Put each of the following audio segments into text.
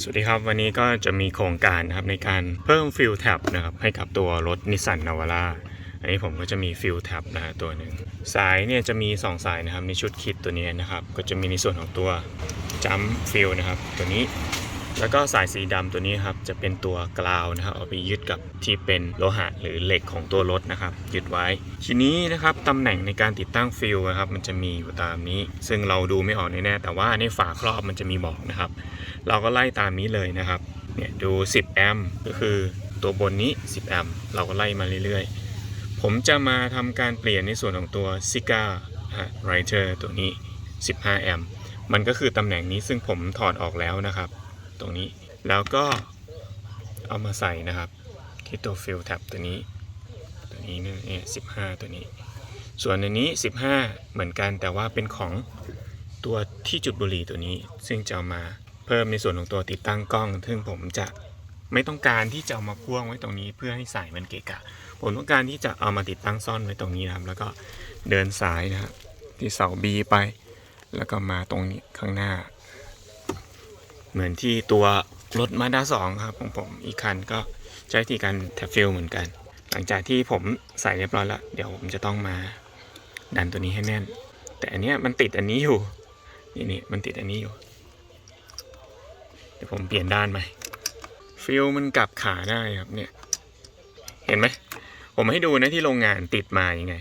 สวัสดีครับ วันนี้ก็จะมีโครงการนะครับในการเพิ่มฟิลแท็บนะครับให้กับตัวรถนิสสันนาวาร่าอันนี้ผมก็จะมีฟิลแท็บนะฮะตัวหนึ่งสายเนี่ยจะมี 2 สายนะครับในชุดคิดตัวนี้นะครับ ก็จะมีในส่วนของตัวจัมฟิลนะครับ ตัวนี้ แล้วก็สายสีดำตัวนี้ครับจะเป็นตัวกราวนะครับเอาไปยึดกับที่เป็นโลหะหรือเหล็กของตัวรถนะครับยึดไว้ ทีนี้นะครับตำแหน่งในการติดตั้งฟิลนะครับมันจะมีอยู่ตามนี้ ซึ่งเราดูไม่ออกแน่แต่ว่าในฝาครอบมันจะมีบอกนะครับ เราก็ไล่ตามนี้เลยนะครับเนี่ยดู 10 แอมป์ก็คือตัวบนนี้ 10 แอมป์เราก็ไล่มาเรื่อยๆ ผมจะมาทำการเปลี่ยนในส่วนของตัว s i g a r i t e r ตัวนี้ 15 แอมป์มันก็คือตำแหน่งนี้ซึ่งผมถอดออกแล้วนะครับ ตรงนี้ แล้วก็เอามาใส่นะครับที่ตัว fill tab ตัวนี้ ตัวนี้เนี่ย15ตัวนี้ ส่วนอันนี้ 15 เหมือนกันแต่ว่าเป็นของตัวที่จุดบุหรี่ตัวนี้ ซึ่งจะเอามาเพิ่มในส่วนของตัวติดตั้งกล้อง ซึ่งผมจะไม่ต้องการที่จะเอามาพ่วงไว้ตรงนี้เพื่อให้สายมันเกะกะ ผมต้องการที่จะเอามาติดตั้งซ่อนไว้ตรงนี้นะครับ แล้วก็เดินสายนะครับที่เสา B ไป แล้วก็มาตรงนี้ข้างหน้า เหมือนที่ตัวรถมาด้าสองครับของผมอีกคันก็ใช้วิธีการแท็บฟิลเหมือนกัน หลังจากที่ผมใส่เรียบร้อยแล้ว เดี๋ยวผมจะต้องมาดันตัวนี้ให้แน่น แต่อันเนี้ยมันติดอันนี้อยู่นี่นี่มันติดอันนี้อยู่ เดี๋ยวผมเปลี่ยนด้านไหมฟิลมันกลับขาได้ครับเนี่ยเห็นไหมผมให้ดูนะที่โรงงานติดมาอยังไง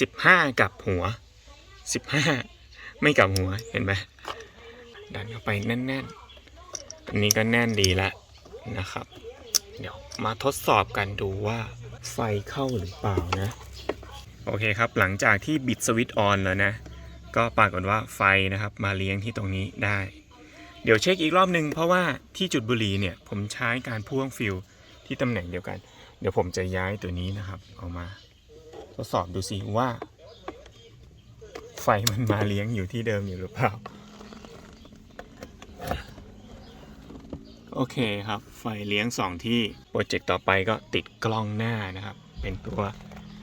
สิบห้ากับหัวสิบห้าไม่กลับหัวเห็นไหมดันเข้าไปแน่นๆ อันนี้ก็แน่นดีแล้วนะครับ เดี๋ยวมาทดสอบกันดูว่าไฟเข้าหรือเปล่านะ โอเคครับ หลังจากที่บิดสวิตช์ออนแล้วนะ ก็ปรากฏว่าไฟนะครับ มาเลี้ยงที่ตรงนี้ได้ เดี๋ยวเช็คอีกรอบหนึ่งเพราะว่าที่จุดบุหรี่เนี่ย ผมใช้การพ่วงฟิลที่ตำแหน่งเดียวกัน เดี๋ยวผมจะย้ายตัวนี้นะครับเอามา ทดสอบดูสิว่า ไฟมันมาเลี้ยงอยู่ที่เดิมอยู่หรือเปล่า โอเคครับ ไฟเลี้ยง 2 ที่ โปรเจกต์ต่อไปก็ติดกล้องหน้านะครับ เป็นตัว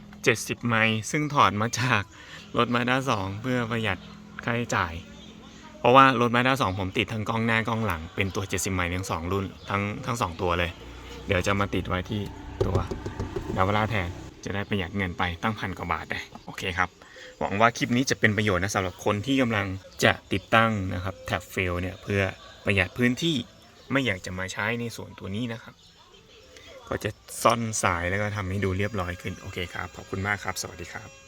70 ไมล์ซึ่งถอดมาจากรถมาด้า2เพื่อประหยัดค่าใช้จ่าย เพราะว่ารถมาด้า2ผมติดทั้งกล้องหน้ากล้องหลัง เป็นตัว 70 ไมล์ทั้ง 2 รุ่นทั้งทั้ง 2 ตัวเลย เดี๋ยวจะมาติดไว้ที่ตัวดาวราแทนจะได้ประหยัดเงินไปตั้งพันกว่าบาทได้โอเคครับ หวังว่าคลิปนี้จะเป็นประโยชน์นะสำหรับคนที่กำลังจะติดตั้งนะครับแท็บเฟลเนี่ยเพื่อประหยัดพื้นที่ ไม่อยากจะมาใช้ในส่วนตัวนี้นะครับ ก็จะซ่อนสายแล้วก็ทำให้ดูเรียบร้อยขึ้นโอเคครับขอบคุณมากครับ สวัสดีครับ